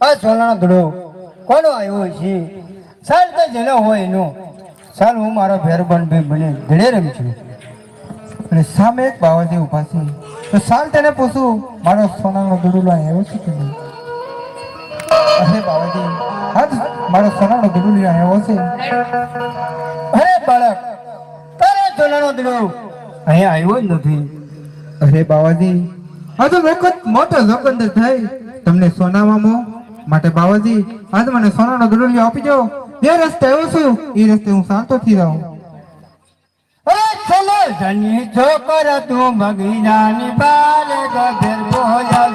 આ સોનાનો ધડો કોનો આવ્યો છે? સાલ તો જેનો હોય એનો. સાલ હું મારો ભેરબન ભાઈ બને ધડે છું અને સામે એક બાવાજી ઊભા તો સાલ તેને પૂછું, મારો સોનાનો ધડો લઈ આવ્યો છે કે નહીં? અરે બાવાજી મારો સોનાનો ધડો લઈ આવ્યો છે. અરે બાળક તારો સોનાનો અહીંયા આવ્યો જ નથી. અરે બાવાજી આ તો વખત મોટો જોકંદર થાય. તમને સોનામાં મો માટે બાવાજી આજ મને સોનાનો દડોલિયો આપી જાઓ જે રસ્તે આવ્યો છું એ રસ્તે હું શાંતોથી રહું. અરે ચલો ધની છોકર તું ભગીનાની બાલે ગભેર બોજા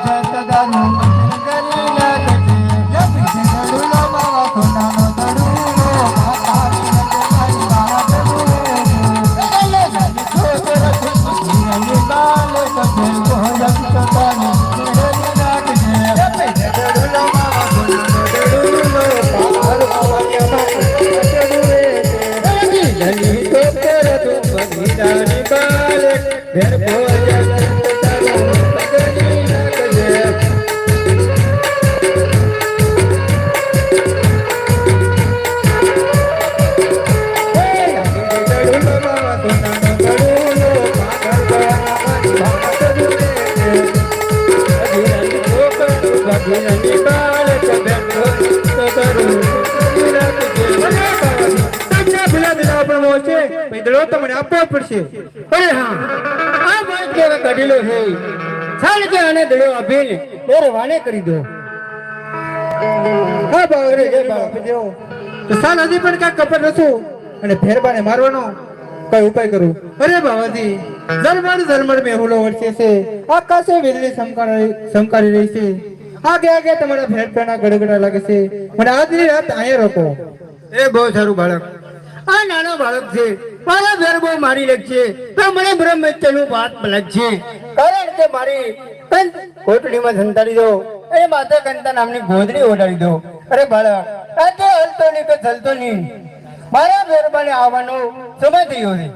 બોજા સતદાનું તમને આપવા પડશે અરે હા આ વાત કેવા કાઢેલો છે, ચાલ કે આને દડો આપીને મોર વાને કરી દો. હા બાવરે જય બાપ દેવો. તો સાલ હજી પણ કાંઈક કપટ રસું અને ફેરબાને મારવાનો કઈ ઉપાય કરું? અરે બાવાજી ઝરમર ઝરમર મેં હુલો વરસે છે. આકાશે વીજળી સમકારી સમકારી રહી છે. આગે આગે તમારા ફેરફેરના ગડગડા લાગે છે. મને આજની રાત અહીંયા રોકો. એ બહુ સારું બાળક. આ નાનો બાળક છે. મારા ઘર બહુ મારી લખશે તો મને બ્રહ્મચર્યનું વાત લાગશે કારણ કે મારી કોટડીમાં સંતાડી દો. એ માતા કંતા નામની ગોદડી ઓઢાડી દો. અરે બાળક, આ તો હલતો નહીં કે ચલતો નહીં. મારા મહેરબાની આવવાનો સમય થયો છે.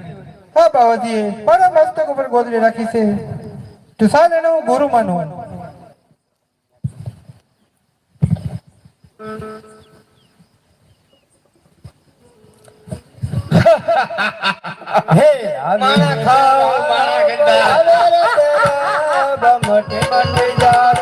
હા બાવાજી, મારા મસ્તક ઉપર ગોદડી રાખી છે. તો હું ગુરુ માનું હે મારા ખાઓ મારા ગંદા બમટે બટે જાવે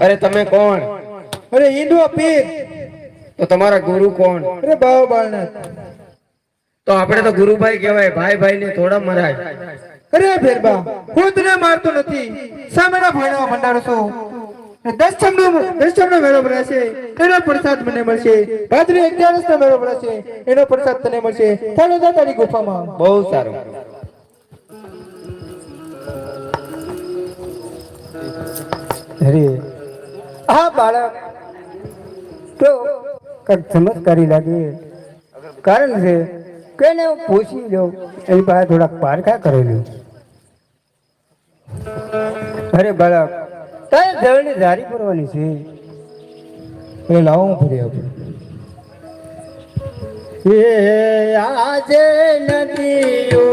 અરે તમે કોણ? અરે ઈંડો પીર. તો તમારા ગુરુ કોણ? અરે બાવો બાળનાથ. તો આપણે તો ગુરુભાઈ કહેવાય ભાઈ ભાઈ ને થોડા મરાય. અરે ભેરબા ખુદ ને મારતો નથી. સામેના ભાઈનો ભંડારો છું. દસમનો દસમનો મેળો ભરાશે. એનો પ્રસાદ મને મળશે. ભાદરી અગિયારસ નો મેળો ભરાશે. એનો પ્રસાદ તને મળશે. ચાલો તારી ગુફામાં. બહુ સારું. અરે આ બાળક તો કંઈક ચમત્કારી લાગે. કારણ છે કે પૂછી દઉં એની પાસે થોડાક પારખા કરેલું. અરે બાળક, તારે જળની ધારી કરવાની છે. એ લાવો હું ફરી આપું. એ આજે નદીઓ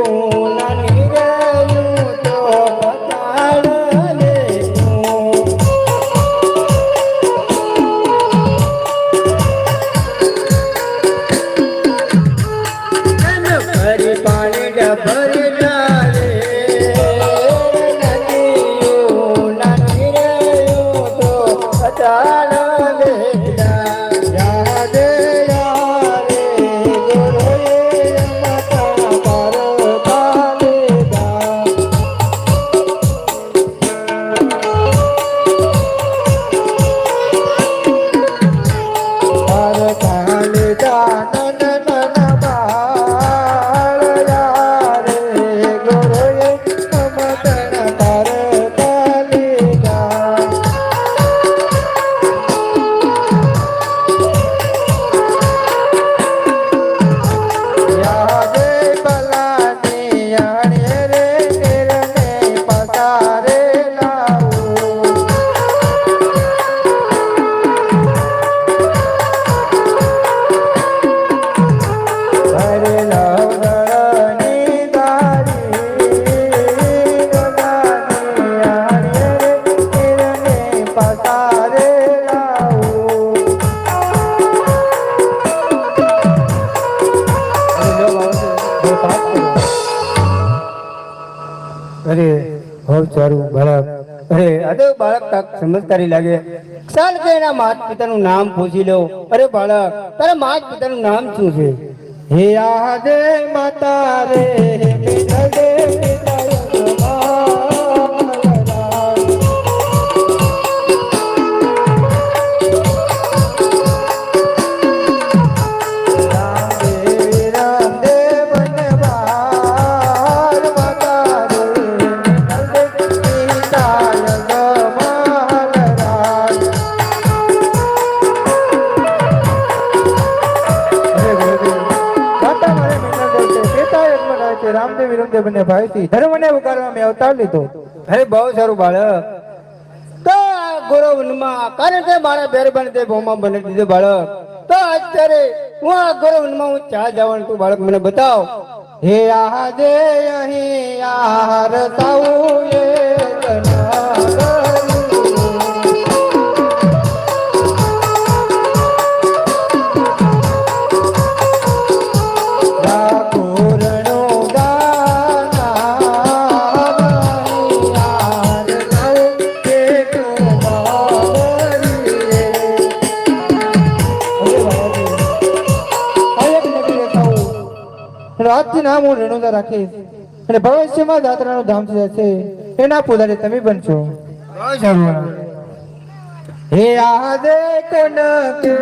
બહુ સારું બાળક. અરે આ બાળક તક સમજદારી લાગે. ચાલ કે એના માત પિતાનું નામ પૂછી લો. અરે, બાળક, તારા માતા પિતાનું નામ શું છે? હે આદે માતા રે વિરમદેવ બંને ભાઈથી ધર્મને ઉગારવા મેં અવતાર લીધો. અરે બહુ સારું બાળક. તો આ કારણ કે મારા બેર બને તે ભોમાં બની દીધો બાળક. તો અત્યારે હું આ ગોરવનમાં હું ચા જવાનું તું બાળક, મને બતાવ. હે આ દે અહીં આ તાવું રાજ્ય નામ હું રેણુદા રાખીશ. અને ભવિષ્યમાં દાદરાનું ધામ છે એના પુજારી તમે બનશો. હે આ દે કોન કે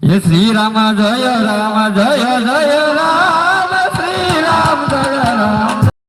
ये श्री राम जय राम जय जय राम श्री राम जय राम